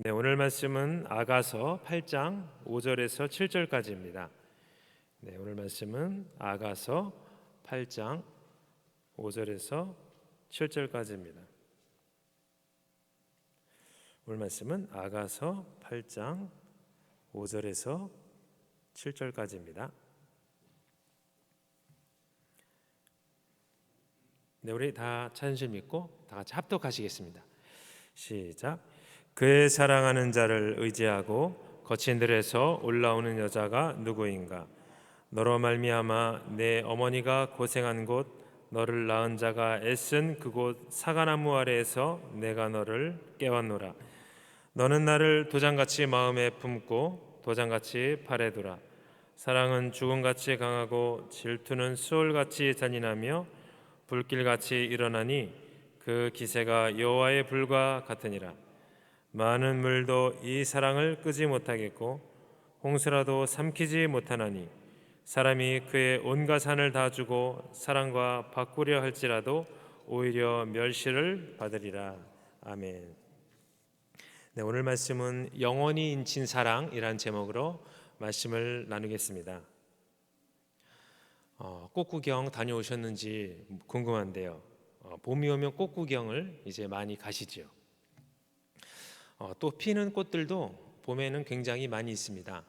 네, 오늘 말씀은 아가서 8장 5절에서 7절까지입니다. 네, 오늘 말씀은 아가서 8장 5절에서 7절까지입니다. 오늘 말씀은 아가서 8장 5절에서 7절까지입니다. 네, 우리 다 찬실 믿고 다 같이 합독하시겠습니다. 시작. 그의 사랑하는 자를 의지하고 거친 들에서 올라오는 여자가 누구인가? 너로 말미암아 내 어머니가 고생한 곳 너를 낳은 자가 애쓴 그곳 사과나무 아래에서 내가 너를 깨웠노라. 너는 나를 도장같이 마음에 품고 도장같이 팔에 두라. 사랑은 죽음같이 강하고 질투는 수월같이 잔인하며 불길같이 일어나니 그 기세가 여호와의 불과 같으니라. 많은 물도 이 사랑을 끄지 못하겠고 홍수라도 삼키지 못하나니 사람이 그의 온갖 산을 다 주고 사랑과 바꾸려 할지라도 오히려 멸시를 받으리라. 아멘. 네, 오늘 말씀은 영원히 인친 사랑이란 제목으로 말씀을 나누겠습니다. 어, 꽃구경 다녀오셨는지 궁금한데요. 어, 봄이 오면 꽃구경을 이제 많이 가시죠. 어, 또 피는 꽃들도 봄에는 굉장히 많이 있습니다.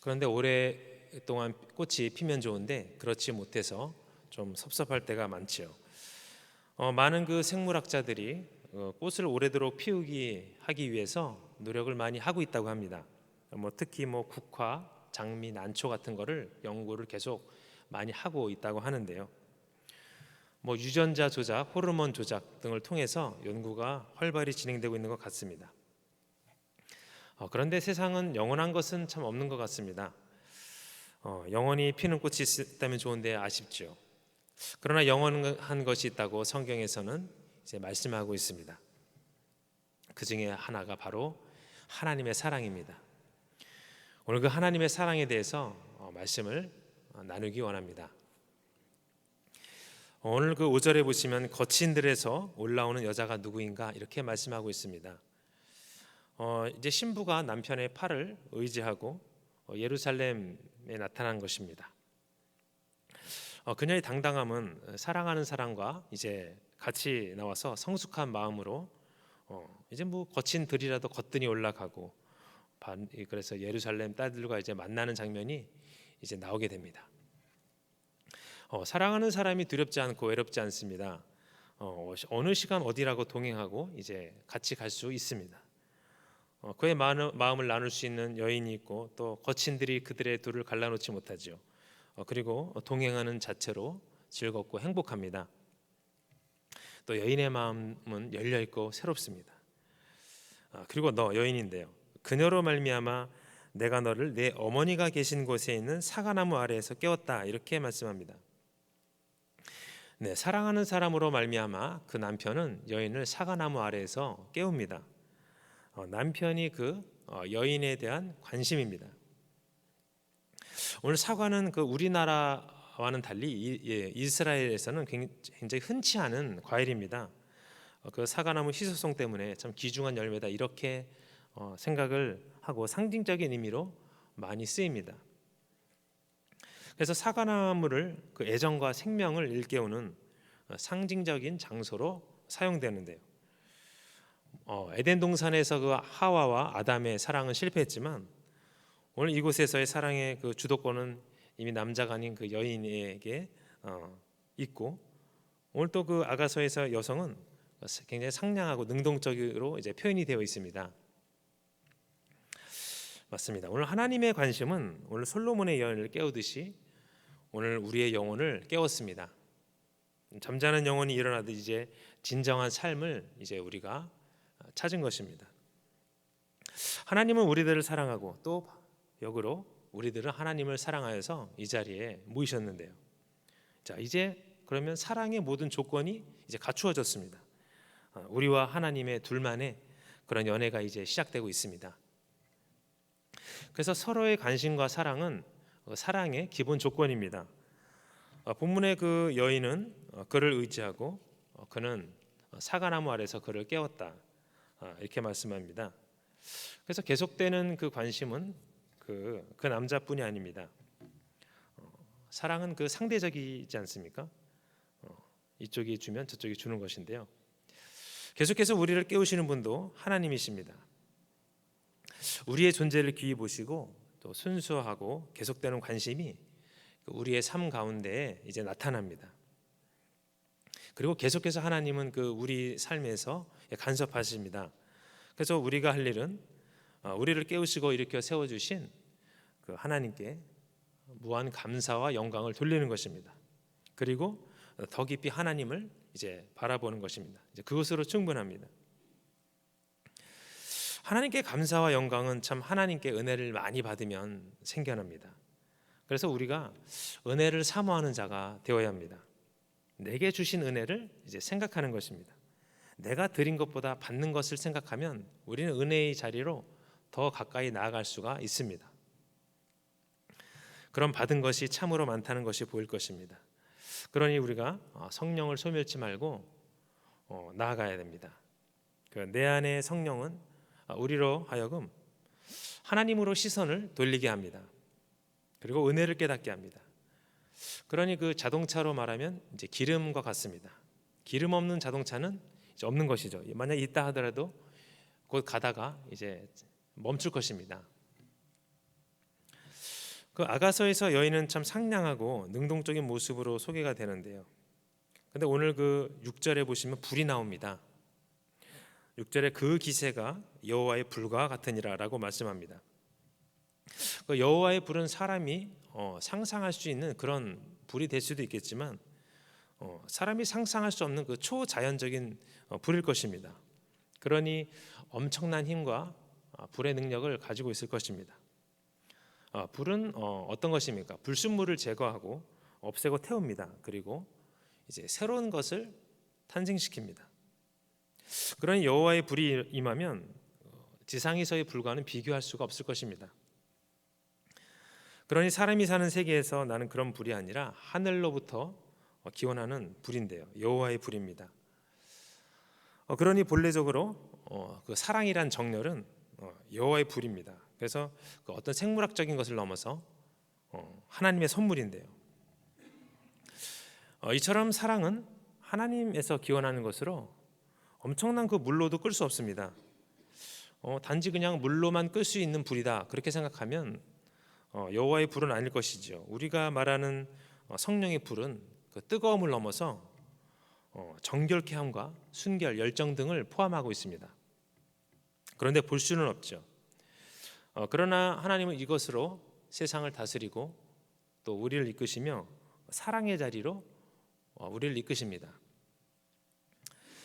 그런데 오랫동안 꽃이 피면 좋은데 그렇지 못해서 좀 섭섭할 때가 많지요. 어, 많은 그 생물학자들이 어, 꽃을 오래도록 피우기 하기 위해서 노력을 많이 하고 있다고 합니다. 뭐 특히 뭐 국화, 장미, 난초 같은 거를 연구를 계속 많이 하고 있다고 하는데요. 뭐 유전자 조작, 호르몬 조작 등을 통해서 연구가 활발히 진행되고 있는 것 같습니다. 어, 그런데 세상은 영원한 것은 참 없는 것 같습니다. 어, 영원히 피는 꽃이 있다면 좋은데 아쉽죠. 그러나 영원한 것이 있다고 성경에서는 이제 말씀하고 있습니다. 그 중에 하나가 바로 하나님의 사랑입니다. 오늘 그 하나님의 사랑에 대해서 어, 말씀을 어, 나누기 원합니다. 오늘 그 5절에 보시면 거친 들에서 올라오는 여자가 누구인가 이렇게 말씀하고 있습니다. 어, 이제 신부가 남편의 팔을 의지하고 어, 예루살렘에 나타난 것입니다. 어, 그녀의 당당함은 사랑하는 사람과 이제 같이 나와서 성숙한 마음으로 어, 이제 뭐 거친 들이라도 거뜬히 올라가고 그래서 예루살렘 딸들과 이제 만나는 장면이 이제 나오게 됩니다. 어, 사랑하는 사람이 두렵지 않고 외롭지 않습니다. 어, 어느 시간 어디라고 동행하고 이제 같이 갈 수 있습니다. 어, 그의 마음을 나눌 수 있는 여인이 있고 또 거친들이 그들의 둘을 갈라놓지 못하죠. 어, 그리고 동행하는 자체로 즐겁고 행복합니다. 또 여인의 마음은 열려 있고 새롭습니다. 아, 그리고 너 여인인데요. 그녀로 말미암아 내가 너를 내 어머니가 계신 곳에 있는 사과나무 아래에서 깨웠다 이렇게 말씀합니다. 네, 사랑하는 사람으로 말미암아 그 남편은 여인을 사과나무 아래에서 깨웁니다. 어, 남편이 그 어, 여인에 대한 관심입니다. 오늘 사과는 그 우리나라와는 달리 이, 예, 이스라엘에서는 굉장히 흔치 않은 과일입니다. 어, 그 사과나무 희소성 때문에 참 귀중한 열매다 이렇게 어, 생각을 하고 상징적인 의미로 많이 쓰입니다. 그래서 사과나무를 그 애정과 생명을 일깨우는 상징적인 장소로 사용되는데요. 어, 에덴 동산에서 그 하와와 아담의 사랑은 실패했지만 오늘 이곳에서의 사랑의 그 주도권은 이미 남자가 아닌 그 여인에게 어, 있고 오늘 또 그 아가서에서 여성은 굉장히 상냥하고 능동적으로 이제 표현이 되어 있습니다. 맞습니다. 오늘 하나님의 관심은 오늘 솔로몬의 여인을 깨우듯이 오늘 우리의 영혼을 깨웠습니다. 잠자는 영혼이 일어나듯 이제 진정한 삶을 이제 우리가 찾은 것입니다. 하나님은 우리들을 사랑하고 또 역으로 우리들은 하나님을 사랑하여서 이 자리에 모이셨는데요. 자, 이제 그러면 사랑의 모든 조건이 이제 갖추어졌습니다. 어, 우리와 하나님의 둘만의 그런 연애가 이제 시작되고 있습니다. 그래서 서로의 관심과 사랑은 어, 사랑의 기본 조건입니다. 어, 본문의 그 여인은 그를 의지하고 그는 사과나무 아래서 그를 깨웠다. 아, 이렇게 말씀합니다. 그래서 계속되는 그 관심은 그, 그 남자뿐이 아닙니다. 어, 사랑은 그 상대적이지 않습니까? 어, 이쪽이 주면 저쪽이 주는 것인데요. 계속해서 우리를 깨우시는 분도 하나님이십니다. 우리의 존재를 귀히 보시고 또 순수하고 계속되는 관심이 그 우리의 삶 가운데 이제 나타납니다. 그리고 계속해서 하나님은 그 우리 삶에서 간섭하십니다. 그래서 우리가 할 일은 어, 우리를 깨우시고 일으켜 세워 주신 그 하나님께 무한 감사와 영광을 돌리는 것입니다. 그리고 더 깊이 하나님을 이제 바라보는 것입니다. 이제 그것으로 충분합니다. 하나님께 감사와 영광은 참 하나님께 은혜를 많이 받으면 생겨납니다. 그래서 우리가 은혜를 사모하는 자가 되어야 합니다. 내게 주신 은혜를 이제 생각하는 것입니다. 내가 드린 것보다 받는 것을 생각하면 우리는 은혜의 자리로 더 가까이 나아갈 수가 있습니다. 그럼 받은 것이 참으로 많다는 것이 보일 것입니다. 그러니 우리가 어, 성령을 소멸치 말고 어, 나아가야 됩니다. 그내 안에 성령은 어, 우리로 하여금 하나님으로 시선을 돌리게 합니다. 그리고 은혜를 깨닫게 합니다. 그러니 그 자동차로 말하면 이제 기름과 같습니다. 기름 없는 자동차는 이제 없는 것이죠. 만약 있다 하더라도 곧 가다가 이제 멈출 것입니다. 그 아가서에서 여인은 참 상냥하고 능동적인 모습으로 소개가 되는데요. 근데 오늘 그 6절에 보시면 불이 나옵니다. 6절에 그 기세가 여호와의 불과 같으니라라고 말씀합니다. 그 여호와의 불은 사람이 어, 상상할 수 있는 그런 불이 될 수도 있겠지만 어, 사람이 상상할 수 없는 그 초자연적인 어, 불일 것입니다. 그러니 엄청난 힘과 아, 불의 능력을 가지고 있을 것입니다. 아, 불은 어, 어떤 것입니까? 불순물을 제거하고 없애고 태웁니다. 그리고 이제 새로운 것을 탄생시킵니다. 그러니 여호와의 불이 임하면 어, 지상에서의 불과는 비교할 수가 없을 것입니다. 그러니 사람이 사는 세계에서 나는 그런 불이 아니라 하늘로부터 어, 기원하는 불인데요. 여호와의 불입니다. 어, 그러니 본래적으로 어, 그 사랑이란 정렬은 어, 여호와의 불입니다. 그래서 그 어떤 생물학적인 것을 넘어서 어, 하나님의 선물인데요. 어, 이처럼 사랑은 하나님에서 기원하는 것으로 엄청난 그 물로도 끌 수 없습니다. 어, 단지 그냥 물로만 끌 수 있는 불이다 그렇게 생각하면 어, 여호와의 불은 아닐 것이죠. 우리가 말하는 어, 성령의 불은 그 뜨거움을 넘어서 어, 정결케 함과 순결, 열정 등을 포함하고 있습니다. 그런데 볼 수는 없죠. 어, 그러나 하나님은 이것으로 세상을 다스리고 또 우리를 이끄시며 사랑의 자리로 어, 우리를 이끄십니다.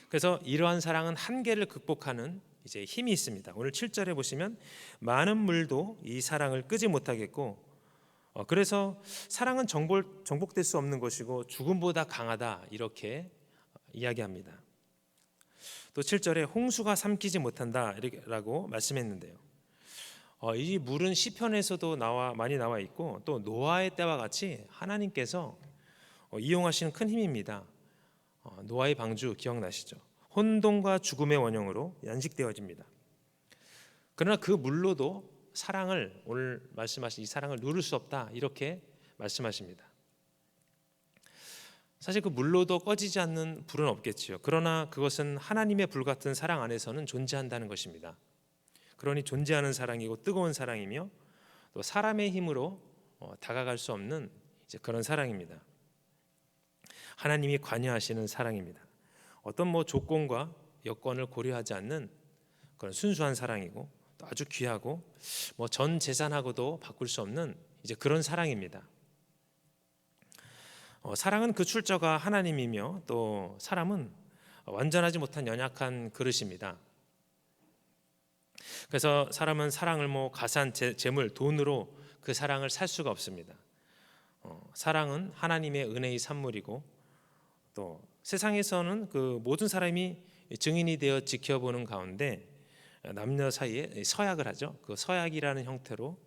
그래서 이러한 사랑은 한계를 극복하는 이제 힘이 있습니다. 오늘 7절에 보시면 많은 물도 이 사랑을 끄지 못하겠고 어, 그래서 사랑은 정복, 정복될 수 없는 것이고 죽음보다 강하다 이렇게 이야기합니다. 또 7절에 홍수가 삼키지 못한다라고 말씀했는데요. 어, 이 물은 시편에서도 나와 많이 나와 있고 또 노아의 때와 같이 하나님께서 어, 이용하시는 큰 힘입니다. 어, 노아의 방주 기억나시죠? 혼돈과 죽음의 원형으로 연식되어집니다. 그러나 그 물로도 사랑을 오늘 말씀하신 이 사랑을 누를 수 없다 이렇게 말씀하십니다. 사실 그 물로도 꺼지지 않는 불은 없겠지요. 그러나 그것은 하나님의 불 같은 사랑 안에서는 존재한다는 것입니다. 그러니 존재하는 사랑이고 뜨거운 사랑이며 또 사람의 힘으로 어, 다가갈 수 없는 그런 사랑입니다. 하나님이 관여하시는 사랑입니다. 어떤 뭐 조건과 여건을 고려하지 않는 그런 순수한 사랑이고 또 아주 귀하고 뭐 전 재산하고도 바꿀 수 없는 이제 그런 사랑입니다. 어, 사랑은 그 출처가 하나님이며 또 사람은 완전하지 못한 연약한 그릇입니다. 그래서 사람은 사랑을 뭐 가산 재, 재물 돈으로 그 사랑을 살 수가 없습니다. 어, 사랑은 하나님의 은혜의 산물이고 또 세상에서는 그 모든 사람이 증인이 되어 지켜보는 가운데 남녀 사이에 서약을 하죠. 그 서약이라는 형태로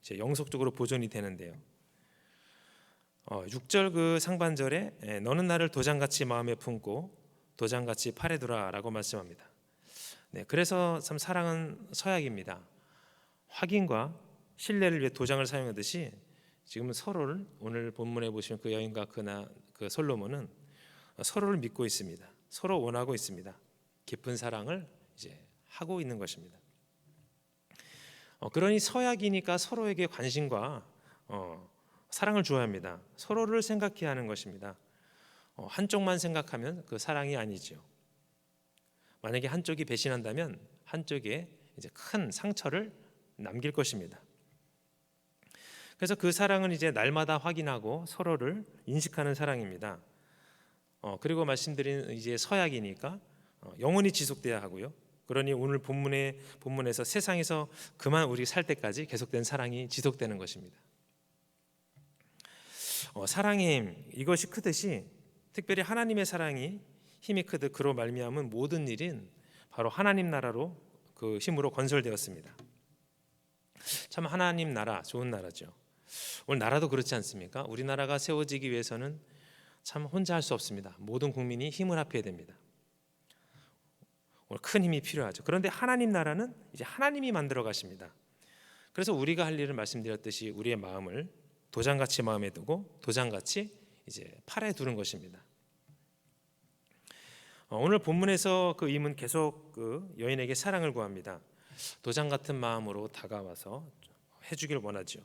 이제 영속적으로 보존이 되는데요. 어, 6절 그 상반절에 에, 너는 나를 도장같이 마음에 품고 도장같이 팔에 두라라고 말씀합니다. 네, 그래서 참 사랑은 서약입니다. 확인과 신뢰를 위해 도장을 사용하듯이 지금 서로를 오늘 본문에 보시면 그 여인과 그나 그 솔로몬은 서로를 믿고 있습니다. 서로 원하고 있습니다. 깊은 사랑을 이제 하고 있는 것입니다. 어, 그러니 서약이니까 서로에게 관심과 어, 사랑을 주어야 합니다. 서로를 생각해야 하는 것입니다. 어, 한쪽만 생각하면 그 사랑이 아니지요. 만약에 한쪽이 배신한다면 한쪽에 이제 큰 상처를 남길 것입니다. 그래서 그 사랑은 이제 날마다 확인하고 서로를 인식하는 사랑입니다. 어, 그리고 말씀드린 이제 서약이니까 어, 영원히 지속돼야 하고요. 그러니 오늘 본문의 본문에서 세상에서 그만 우리 살 때까지 계속된 사랑이 지속되는 것입니다. 어, 사랑의 힘 이것이 크듯이 특별히 하나님의 사랑이 힘이 크듯 그로 말미암은 모든 일인 바로 하나님 나라로 그 힘으로 건설되었습니다. 참 하나님 나라 좋은 나라죠. 오늘 나라도 그렇지 않습니까? 우리나라가 세워지기 위해서는 참 혼자 할 수 없습니다. 모든 국민이 힘을 합해야 됩니다. 오늘 큰 힘이 필요하죠. 그런데 하나님 나라는 이제 하나님이 만들어 가십니다. 그래서 우리가 할 일을 말씀드렸듯이 우리의 마음을 도장같이 마음에 두고 도장같이 이제 팔에 두는 것입니다. 어, 오늘 본문에서 그 임은 계속 그 여인에게 사랑을 구합니다. 도장 같은 마음으로 다가와서 해주길 원하죠.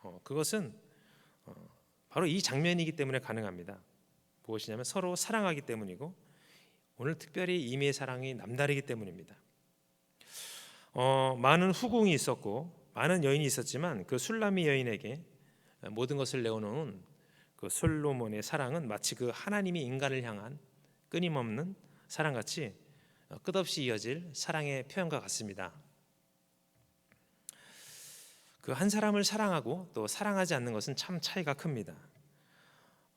어, 그것은 어, 바로 이 장면이기 때문에 가능합니다. 무엇이냐면 서로 사랑하기 때문이고 오늘 특별히 이미의 사랑이 남다르기 때문입니다. 어, 많은 후궁이 있었고 많은 여인이 있었지만 그 술람이 여인에게 모든 것을 내어놓은 그 솔로몬의 사랑은 마치 그 하나님이 인간을 향한 끊임없는 사랑같이 끝없이 이어질 사랑의 표현과 같습니다. 그 한 사람을 사랑하고 또 사랑하지 않는 것은 참 차이가 큽니다.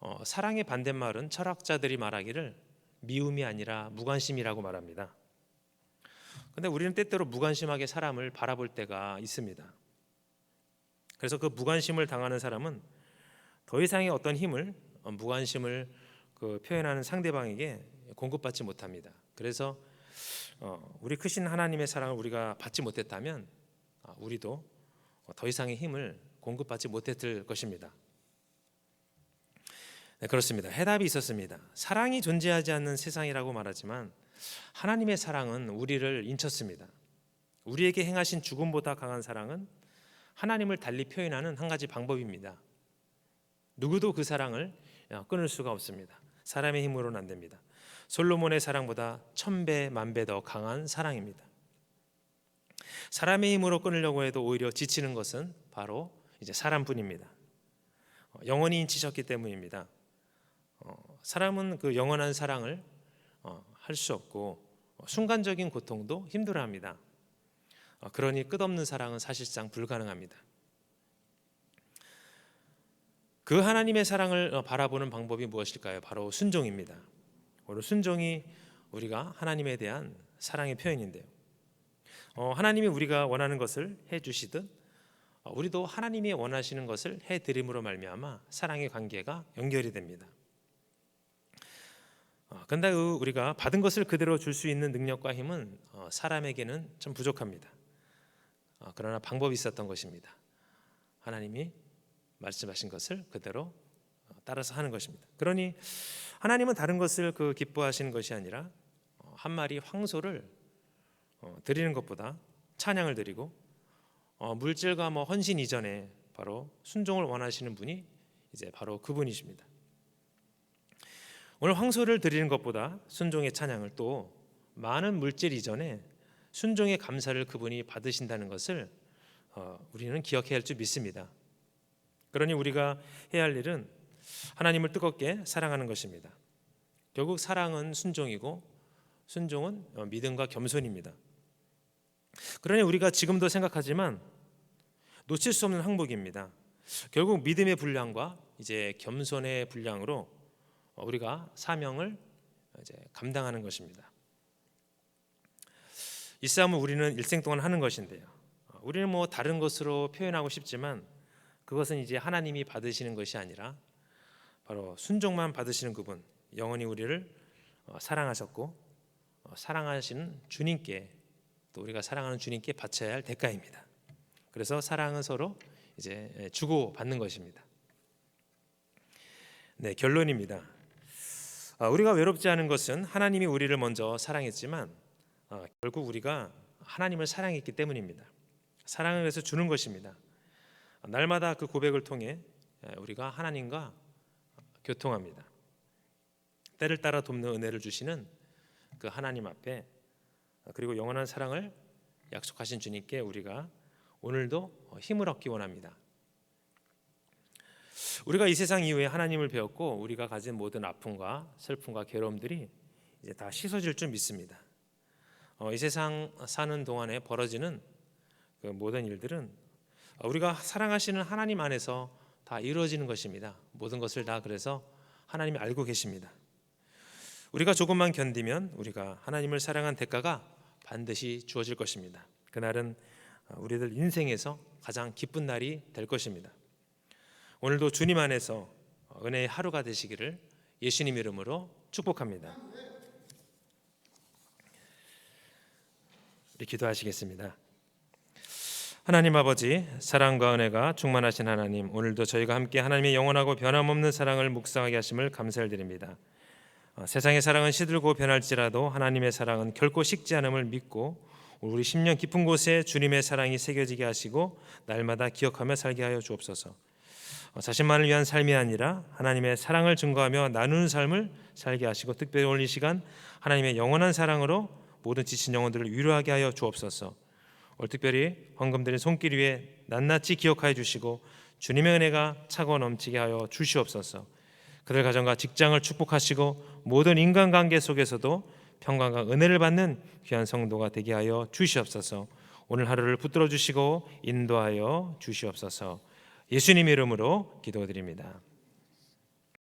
어, 사랑의 반대말은 철학자들이 말하기를 미움이 아니라 무관심이라고 말합니다. 근데 우리는 때때로 무관심하게 사람을 바라볼 때가 있습니다. 그래서 그 무관심을 당하는 사람은 더 이상의 어떤 힘을 어, 무관심을 그 표현하는 상대방에게 공급받지 못합니다. 그래서 어, 우리 크신 하나님의 사랑을 우리가 받지 못했다면 아, 우리도 더 이상의 힘을 공급받지 못했을 것입니다. 네, 그렇습니다. 해답이 있었습니다. 사랑이 존재하지 않는 세상이라고 말하지만 하나님의 사랑은 우리를 인쳤습니다. 우리에게 행하신 죽음보다 강한 사랑은 하나님을 달리 표현하는 한 가지 방법입니다. 누구도 그 사랑을 끊을 수가 없습니다. 사람의 힘으로는 안 됩니다. 솔로몬의 사랑보다 천배 만배 더 강한 사랑입니다. 사람의 힘으로 끊으려고 해도 오히려 지치는 것은 바로 이제 사람뿐입니다. 어, 영원히 인치셨기 때문입니다. 어, 사람은 그 영원한 사랑을 어, 할수 없고 순간적인 고통도 힘들어합니다. 그러니 끝없는 사랑은 사실상 불가능합니다. 그 하나님의 사랑을 바라보는 방법이 무엇일까요? 바로 순종입니다. 바로 순종이 우리가 하나님에 대한 사랑의 표현인데요. 어, 하나님이 우리가 원하는 것을 해 주시듯 어, 우리도 하나님이 원하시는 것을 해 드림으로 말미암아 사랑의 관계가 연결이 됩니다. 어, 근데 그 우리가 받은 것을 그대로 줄 수 있는 능력과 힘은 어, 사람에게는 좀 부족합니다. 어, 그러나 방법이 있었던 것입니다. 하나님이 말씀하신 것을 그대로 어, 따라서 하는 것입니다. 그러니 하나님은 다른 것을 그 기뻐하시는 것이 아니라 어, 한 마리 황소를 어, 드리는 것보다 찬양을 드리고 어, 물질과 뭐 헌신 이전에 바로 순종을 원하시는 분이 이제 바로 그분이십니다. 오늘 황소를 드리는 것보다 순종의 찬양을 또 많은 물질 이전에 순종의 감사를 그분이 받으신다는 것을 우리는 기억해야 할 줄 믿습니다. 그러니 우리가 해야 할 일은 하나님을 뜨겁게 사랑하는 것입니다. 결국 사랑은 순종이고 순종은 어, 믿음과 겸손입니다. 그러니 우리가 지금도 생각하지만 놓칠 수 없는 항목입니다. 결국 믿음의 분량과 이제 겸손의 분량으로 어, 우리가 사명을 이제 감당하는 것입니다. 이 싸움을 우리는 일생 동안 하는 것인데요. 어, 우리는 뭐 다른 것으로 표현하고 싶지만 그것은 이제 하나님이 받으시는 것이 아니라 바로 순종만 받으시는 그분 영원히 우리를 어, 사랑하셨고 어, 사랑하시는 주님께 또 우리가 사랑하는 주님께 바쳐야 할 대가입니다. 그래서 사랑은 서로 이제 주고 받는 것입니다. 네, 결론입니다. 아, 우리가 외롭지 않은 것은 하나님이 우리를 먼저 사랑했지만 아, 결국 우리가 하나님을 사랑했기 때문입니다. 사랑을 그래서 주는 것입니다. 아, 날마다 그 고백을 통해 에, 우리가 하나님과 교통합니다. 때를 따라 돕는 은혜를 주시는 그 하나님 앞에 아, 그리고 영원한 사랑을 약속하신 주님께 우리가 오늘도 어, 힘을 얻기 원합니다. 우리가 이 세상 이후에 하나님을 배웠고 우리가 가진 모든 아픔과 슬픔과 괴로움들이 이제 다 씻어질 줄 믿습니다. 어, 이 세상 사는 동안에 벌어지는 그 모든 일들은 우리가 사랑하시는 하나님 안에서 다 이루어지는 것입니다. 모든 것을 다 그래서 하나님이 알고 계십니다. 우리가 조금만 견디면 우리가 하나님을 사랑한 대가가 반드시 주어질 것입니다. 그날은 우리들 인생에서 가장 기쁜 날이 될 것입니다. 오늘도 주님 안에서 은혜의 하루가 되시기를 예수님 이름으로 축복합니다. 우리 기도하시겠습니다. 하나님 아버지 사랑과 은혜가 충만하신 하나님 오늘도 저희가 함께 하나님의 영원하고 변함없는 사랑을 묵상하게 하심을 감사를 드립니다. 어, 세상의 사랑은 시들고 변할지라도 하나님의 사랑은 결코 식지 않음을 믿고 우리 심령 깊은 곳에 주님의 사랑이 새겨지게 하시고 날마다 기억하며 살게 하여 주옵소서. 어, 자신만을 위한 삶이 아니라 하나님의 사랑을 증거하며 나누는 삶을 살게 하시고 특별히 오늘 이 시간 하나님의 영원한 사랑으로 모든 지친 영혼들을 위로하게 하여 주옵소서. 오늘 특별히 헌금드린 손길 위에 낱낱이 기억하여 주시고 주님의 은혜가 차고 넘치게 하여 주시옵소서. 그들 가정과 직장을 축복하시고 모든 인간관계 속에서도 평강과 은혜를 받는 귀한 성도가 되게 하여 주시옵소서. 오늘 하루를 붙들어 주시고 인도하여 주시옵소서. 예수님 이름으로 기도드립니다.